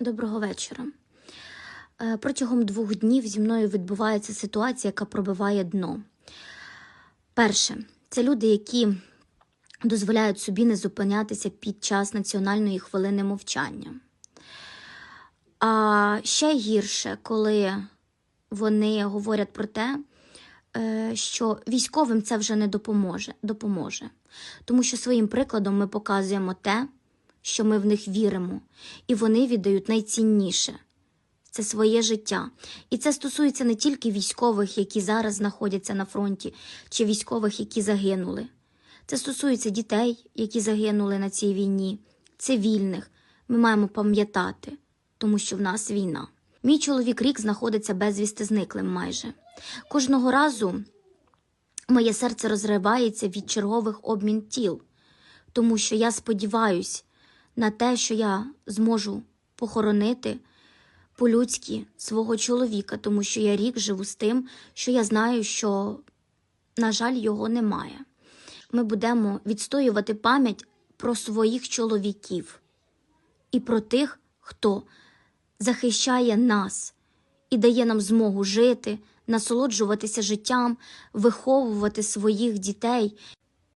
Доброго вечора. Е, Протягом двох днів зі мною відбувається ситуація, яка пробиває дно. Перше, це люди, які дозволяють собі не зупинятися під час національної хвилини мовчання. А ще гірше, коли вони говорять про те, е, що військовим це вже не допоможе, допоможе. Тому що своїм прикладом ми показуємо те, що ми в них віримо, і вони віддають найцінніше це своє життя. І це стосується не тільки військових, які зараз знаходяться на фронті, чи військових, які загинули. Це стосується дітей, які загинули на цій війні, цивільних. Ми маємо пам'ятати, тому що в нас війна. Мій чоловік рік знаходиться безвісти зниклим майже. Кожного разу моє серце розривається від чергових обмін тіл, тому що я сподіваюсь на те, що я зможу похоронити по-людськи свого чоловіка, тому що я рік живу з тим, що я знаю, що, на жаль, його немає. Ми будемо відстоювати пам'ять про своїх чоловіків і про тих, хто захищає нас і дає нам змогу жити, насолоджуватися життям, виховувати своїх дітей